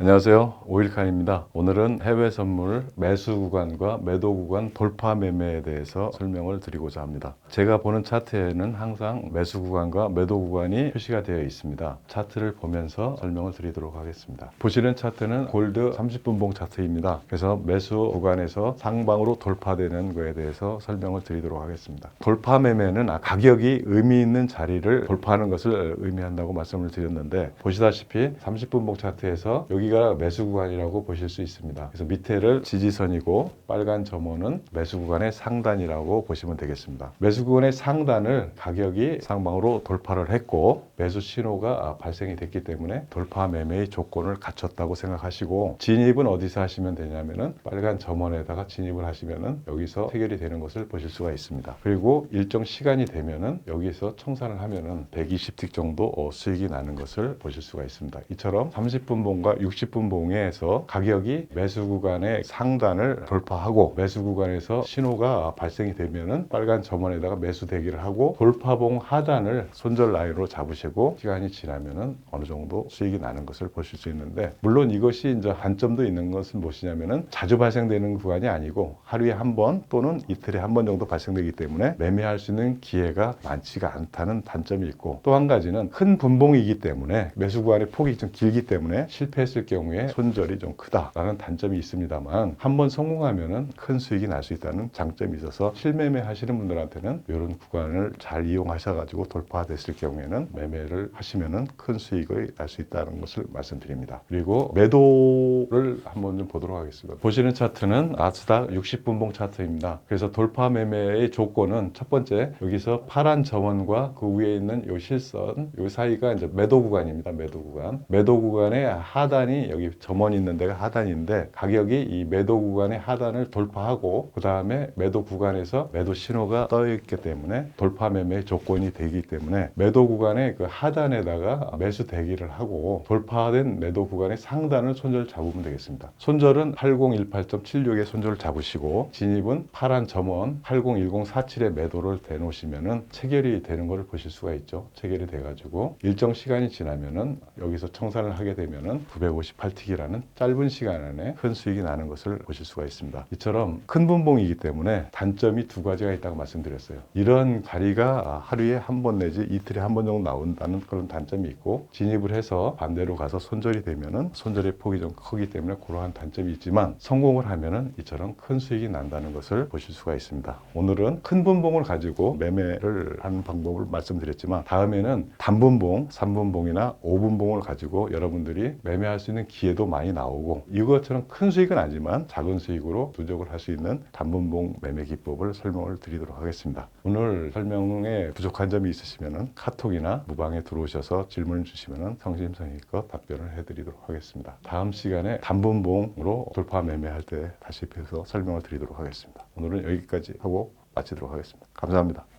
안녕하세요. 오일칸입니다. 오늘은 해외 선물 매수 구간과 매도 구간 돌파 매매에 대해서 설명을 드리고자 합니다. 제가 보는 차트에는 항상 매수 구간과 매도 구간이 표시가 되어 있습니다. 차트를 보면서 설명을 드리도록 하겠습니다. 보시는 차트는 골드 30분봉 차트입니다. 그래서 매수 구간에서 상방으로 돌파되는 거에 대해서 설명을 드리도록 하겠습니다. 돌파 매매는 아, 가격이 의미 있는 자리를 돌파하는 것을 의미한다고 말씀을 드렸는데 보시다시피 30분봉 차트에서 여기 가 매수 구간이라고 보실 수 있습니다. 그래서 밑에를 지지선이고 빨간 점호는 매수 구간의 상단이라고 보시면 되겠습니다. 매수 구간의 상단을 가격이 상방으로 돌파를 했고 매수 신호가 발생이 됐기 때문에 돌파 매매의 조건을 갖췄다고 생각하시고 진입은 어디서 하시면 되냐면은 빨간 점원에다가 진입을 하시면은 여기서 해결이 되는 것을 보실 수가 있습니다. 그리고 일정 시간이 되면은 여기서 청산을 하면은 120틱 정도 어, 수익이 나는 것을 보실 수가 있습니다. 이처럼 30분 봉과 60분 봉에서 가격이 매수 구간의 상단을 돌파하고 매수 구간에서 신호가 발생이 되면은 빨간 점원에다가 매수 대기를 하고 돌파봉 하단을 손절 라인으로 잡으시고 시간이 지나면은 어느 정도 수익이 나는 것을 보실 수 있는데 물론 이것이 이제 단점도 있는 것은 무엇이냐면은 자주 발생되는 구간이 아니고 하루에 한 번 또는 이틀에 한 번 정도 발생되기 때문에 매매할 수 있는 기회가 많지가 않다는 단점이 있고 또 한 가지는 큰 분봉이기 때문에 매수 구간의 폭이 좀 길기 때문에 실패했을 경우에 손절이 좀 크다라는 단점이 있습니다만 한 번 성공하면은 큰 수익이 날 수 있다는 장점이 있어서 실매매 하시는 분들한테는 이런 구간을 잘 이용하셔가지고 돌파됐을 경우에는 매매를 하시면은 큰 수익을 날수 있다는 것을 말씀드립니다. 그리고 매도를 한번 좀 보도록 하겠습니다. 보시는 차트는 나스닥 60분봉 차트입니다. 그래서 돌파 매매의 조건은 첫 번째 여기서 파란 점원과 그 위에 있는 요 실선 요 사이가 이제 매도 구간입니다. 매도 구간. 매도 구간의 하단이 여기 점원이 있는 데가 하단인데 가격이 이 매도 구간의 하단을 돌파하고 그 다음에 매도 구간에서 매도 신호가 떠 있기 때문에 돌파 매매 조건이 되기 때문에 매도 구간의 그 하단에다가 매수 대기를 하고 돌파된 매도 구간의 상단을 손절 잡으면 되겠습니다. 손절은 8018.76의 손절을 잡으시고 진입은 파란 점원 801047의 매도를 대놓으시면은 체결이 되는 것을 보실 수가 있죠. 체결이 돼가지고 일정 시간이 지나면은 여기서 청산을 하게 되면은 958틱이라는 짧은 시간 안에 큰 수익이 나는 것을 보실 수가 있습니다. 이처럼 큰 분봉이기 때문에 단점이 두 가지가 있다고 말씀드렸어요. 이런 자리가 하루에 한 번 내지 이틀에 한 번 정도 나온다는 그런 단점이 있고 진입을 해서 반대로 가서 손절이 되면은 손절의 폭이 좀 크기 때문에 그러한 단점이 있지만 성공을 하면은 이처럼 큰 수익이 난다는 것을 보실 수가 있습니다. 오늘은 큰 분봉을 가지고 매매를 하는 방법을 말씀드렸지만 다음에는 단분봉, 3분봉이나 5분봉을 가지고 여러분들이 매매할 수 있는 기회도 많이 나오고 이것처럼 큰 수익은 아니지만 작은 수익으로 누적을 할 수 있는 단분봉 매매 기법을 설명을 드리도록 하겠습니다. 오늘 설명에 부족한 점이 있으시면 카톡이나 무방에 들어오셔서 질문을 주시면 성심성의껏 답변을 해드리도록 하겠습니다. 다음 시간에 단분봉으로 돌파 매매할 때 다시 뵈서 설명을 드리도록 하겠습니다. 오늘은 여기까지 하고 마치도록 하겠습니다. 감사합니다.